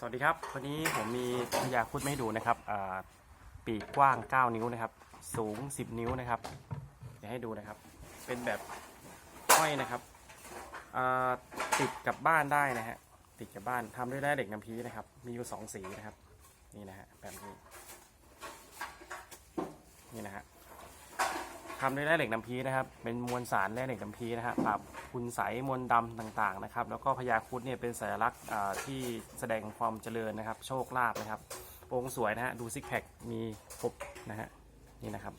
สวัสดีครับ วันนี้ผมมีพยาครุดไม่ดูนะครับปีกกว้าง 9 นิ้วนะครับ สูง 10 นิ้วนะครับเดี๋ยวให้ดูนะครับ เป็นแบบห้อยนะครับติดกับบ้านได้นะฮะติดกับบ้านทำด้วยแร่เหล็กน้ำพีนะครับ มีอยู่สองสีนะครับ นี่นะฮะแบบนี้นะฮะ ทำด้วยแร่เหล็กน้ำพีนะครับ เป็นมวลสารแร่เหล็กน้ำพีนะฮะปราบคุณใสมวลดำต่างๆนะครับ แล้วก็พญาครุดเนี่ยเป็นสัญลักษณ์ที่แสดงความเจริญนะครับ โชคลาภนะครับ องค์สวยนะฮะ ดูซิกแพค มีครบนะฮะ นี่นะครับ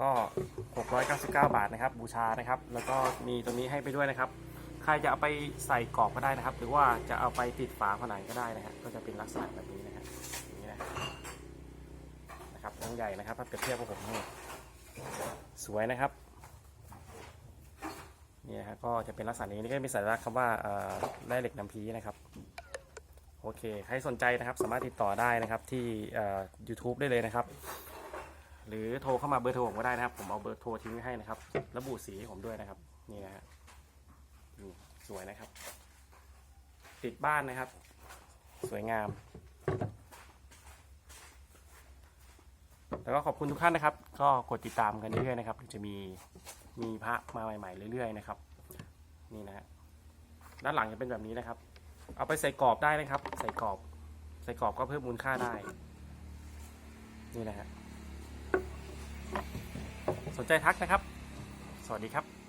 ก็ 699 บาทนะครับ บูชานะครับ แล้วก็มีตัวนี้ให้ไปด้วยนะครับ ใครจะเอาไปใส่กรอบก็ได้นะครับ หรือว่าจะเอาไปติดฝาผนังก็ได้นะฮะ ก็จะเป็นลักษณะแบบนี้นะฮะ อย่างนี้นะ นะครับองค์ใหญ่นะครับ ถ้าเปรียบเทียบกับผมนี่ สวยนะครับนี่นะฮะก็จะเป็นลักษณะนี้นี่ก็มีสัญลักษณ์คำว่าเอ่อแร่เหล็กน้ำพีนะครับโอเค ใครสนใจนะครับสามารถติดต่อได้นะครับที่ YouTube ได้เลยนะครับ หรือโทรเข้ามาเบอร์โทรผมก็ได้นะครับ ผมเอาเบอร์โทรทิ้งให้นะครับ ระบุสีให้ผมด้วยนะครับ นี่นะฮะสวยนะครับ ติดบ้านนะครับ สวยงาม แล้วก็ขอบคุณทุกท่านนะครับ ก็กดติดตามกันเรื่อยๆนะครับจะมีมีพระมาใหม่ๆเรื่อยๆนะครับ นี่นะฮะด้านหลังจะเป็นแบบนี้นะครับ เอาไปใส่กรอบได้นะครับ ใส่กรอบ ใส่กรอบก็เพิ่มมูลค่าได้ นี่นะฮะสนใจทักนะครับ สวัสดีครับ